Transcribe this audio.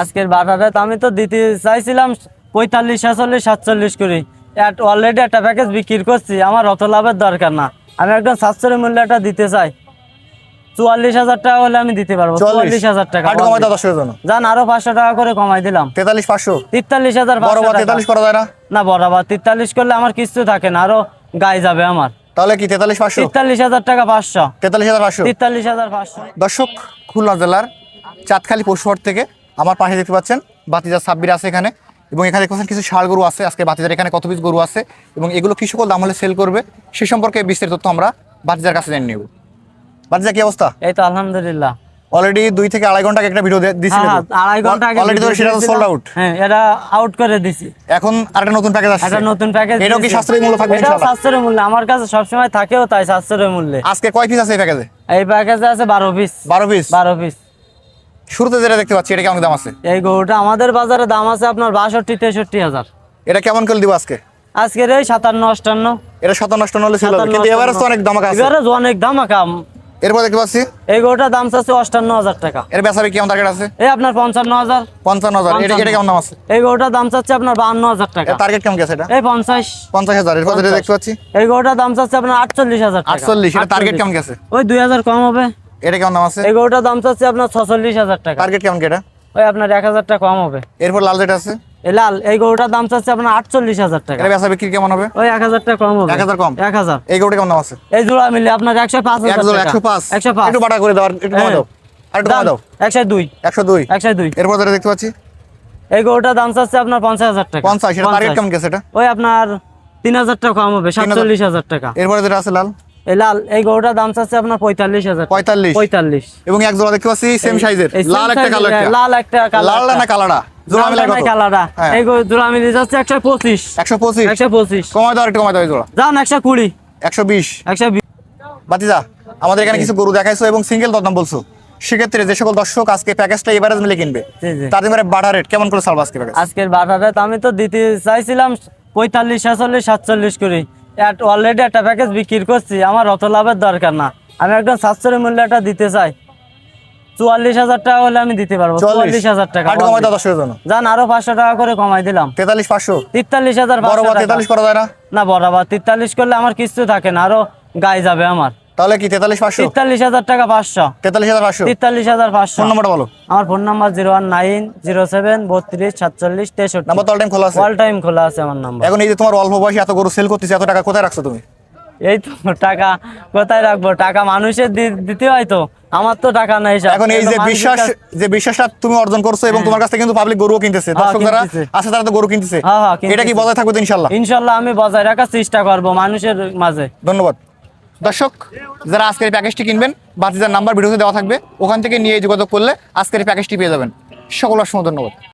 আজকের বাটারে তো আমি তো দিতে চাইছিলাম পঁয়তাল্লিশ ছেচল্লিশ সাতচল্লিশ করি। অলরেডি একটা প্যাকেজ বিক্রি করছি আমার অত লাভের দরকার না। আমি একদম সাতশোর মূল্যটা দিতে চাই। চুয়াল্লিশ হাজার টাকা হলে আমি দিতে পারব চুয়াল্লিশ। হাজার টাকা যান আরও পাঁচশো টাকা করে কমাই দিলাম। তেতাল্লিশ পাঁচশো? তেতাল্লিশ হাজার। তেতাল্লিশ করা যায় না? না বরাবর তেতাল্লিশ করলে আমার কিছু থাকে না আরও গায়ে যাবে আমার। তাহলে কি তেতাল্লিশ পাঁচশো? তেতাল্লিশ হাজার টাকা পাঁচশো। তেতাল্লিশ হাজার পাঁচশো। তেতাল্লিশ হাজার পাঁচশো। দর্শক খুলনা জেলার চাঁদখালি পশুহাট থেকে আমার পাশে দেখতে পাচ্ছেন বাতিজার সাব্বির আছে এখানে। এবং এখানে দেখতে পাচ্ছেন কিছু ষাড় গরু আছে। আজকে বাতিজার এখানে কত পিস গরু আছে। এবং এগুলো কি সকল দাম হলে সেল করবে সে সম্পর্কে বিস্তারিত তথ্য আমরা বাতিজার কাছে জেনে নেব। বাতিজা কি অবস্থা? এই তো আলহামদুলিল্লাহ। অলরেডি দুই থেকে আড়াই ঘণ্টা একটা ভিডিও দিয়েছিল হ্যাঁ, হ্যাঁ, আড়াই ঘণ্টা আগে অলরেডি তো সেটা সোল্ড আউট হ্যাঁ এটা আউট করে দিছি। এখন আরেকটা নতুন প্যাকেজ আসছে। একটা নতুন প্যাকেজ এটাও কি সাশ্রয়ী মূল্য থাকবে ইনশাআল্লাহ? সাশ্রয়ী মূল্য। আমার কাছে সবসময় থাকেও তাই সাশ্রয়ী মূল্যে। আজকে কয় পিস আছে এই প্যাকেজে এই প্যাকেজে আছে বারো পিস বারো পিস বারো পিস শুরুতে যেটা দেখতে পাচ্ছি এটা কেমন দাম আছে? এই গরুটা আমাদের বাজারে দাম আছে আপনার বাষট্টি তেষট্টি হাজার। এটা কেমন করে দিব আজকে? আজকের এই সাতান্ন অষ্টান্ন। এটা সাতান্ন আটান্ন হলে ছিল কিন্তু এবারে তো অনেক দাম আছে। এবারে অনেক ধামাকা এরপর দেখতে পাচ্ছি। এই গরুটার দাম চাচ্ছে অষ্টান্ন হাজার টাকা। এর বেচাবে কেমন টার্গেট আছে? এই আপনার পঞ্চান্ন হাজার। পঞ্চান্ন হাজার। এটা এটা কেমন দাম আছে? এই গরুটার দাম চাচ্ছে আপনার বাহান্ন হাজার টাকা। এর টার্গেট কেমন গেছে এটা? এই পঞ্চাশ। পঞ্চাশ হাজার। এরপর দেখতে পাচ্ছি। এই গরুটার দাম চাচ্ছে আপনার আটচল্লিশ হাজার টাকা। আটচল্লিশ। এটা টার্গেট কেমন গেছে ওই দুই হাজার কম হবে। এটা কেমন দাম আছে? এই গরুটার দাম চাচ্ছে আপনার ছচল্লিশ হাজার টাকা। টার্গেট কেমন কি এটা? ওই আপনার এক হাজার টাকা কম হবে। এরপর লাল যেটা আছে? এই লাল এই গরুটার দাম চাচ্ছে আপনার আটচল্লিশ হাজার টাকা। এটা বেচা বিক্রি কেমন হবে? ওই এক হাজার টাকা কম হবে। এক হাজার কম? এক হাজার। এই গরুটা কেমন দাম আছে? এই জোড়া মিলে আপনার একশো পাঁচ এক হাজার জোড়া টাকা। একশো পাঁচ? একশো পাঁচ। একটু বাটা করে দাও আর একটু কমা। দাও। আর একটু কমা দাও। একশো দুই। একশো দুই? একশো দুই। এরপর যেটা দেখতে পাচ্ছি? এই গরুটার দাম চাচ্ছে আপনার পঞ্চাশ হাজার টাকা। পঞ্চাশ এটা টার্গেট কেমন গেছে এটা? ওই আপনার তিন হাজার টাকা কম হবে সাতচল্লিশ হাজার টাকা। এরপরে যেটা আছে লাল? এই লাল এই গরুটার দাম চাচ্ছে আপনার পঁয়তাল্লিশ হাজার পঁয়তাল্লিশ। পঁয়তাল্লিশ। এবং এক জোড়া দেখতে পাচ্ছি সেম সাইজের লাল একটা কালো লাল একটা লাল না কালাটা জোড়া মিলে লালটা কত নাই কালাটা। এই জোড়া মিলে যাচ্ছে একশো পঁচিশ। একশো পঁচিশ? একশো পঁচিশ। কমাই দাও একটু কমাই দাও জোড়া। যান একশো কুড়ি। একশো বিশ। একশো বিশ। বাতিজা আমাদের এখানে কিছু গরু দেখাইছো এবং সিঙ্গেল দরদাম বলছো। সেক্ষেত্রে যে সকল দর্শক আজকে প্যাকেজটা এভারেজ মিলে কিনবে। তাদের বাটা রেট কেমন করে আজকে আজকের তো আমি তো দিতে চাইছিলাম পঁয়তাল্লিশ ছেচল্লিশ সাতচল্লিশ করি অলরেডি একটা প্যাকেজ বিক্রি করছি আমার অত লাভের দরকার না। আমি একদম সাশ্রয় মূল্য একটা দিতে চাই। চুয়াল্লিশ হাজার টাকা হলে আমি দিতে পারব চুয়াল্লিশ। হাজার টাকা যান আরও পাঁচশো টাকা করে কমাই দিলাম। তেতাল্লিশ পাঁচশো? তেতাল্লিশ হাজার। তেতাল্লিশ করা যায় না? না বরাবর তেতাল্লিশ করলে আমার কিছু থাকে না আরও গায়ে যাবে আমার। তাহলে কি তেতাল্লিশ পাঁচশো? তেতাল্লিশ হাজার টাকা পাঁচশো। তেতাল্লিশ হাজার পাঁচশো? তেতাল্লিশ হাজার পাঁচশো। ফোন নম্বরটা বলো। আমার phone number zero one nine zero seven বত্রিশ সাতচল্লিশ তেষট্টি। নাম্বার তো অল টাইম খোলা আছে। অল টাইম খোলা আছে আমার নাম্বার। এখন এই যে তোমার অল্প বয়সে এত গরু সেল করতেছে এত টাকা কোথায় রাখছো তুমি? এই তো টাকা কোথায় রাখব? টাকা মানুষের দিতে হয় তো। আমার তো টাকা নাই। এখন এই যে বিশ্বাস যে বিশ্বাসটা তুমি অর্জন করছ এবং তোমার কাছ থেকে কিন্তু পাবলিক গরুও কিনতেছে। হ্যাঁ, দর্শক যারা আছে তারা তো গরু কিনতেছে। হ্যাঁ, হ্যাঁ, এটা কি। বজায় থাকবে ইনশাল্লাহ? ইনশাল্লাহ আমি বজায় রাখার চেষ্টা করব মানুষের মাঝে। ধন্যবাদ। দর্শক, যারা আজকের প্যাকেজটি কিনবেন, বাতিজার নাম্বার ভিডিওতে দেওয়া থাকবে, ওখান থেকে নিয়ে যোগাযোগ করলে আজকের প্যাকেজটি পেয়ে যাবেন। সকল অসংখ্য ধন্যবাদ।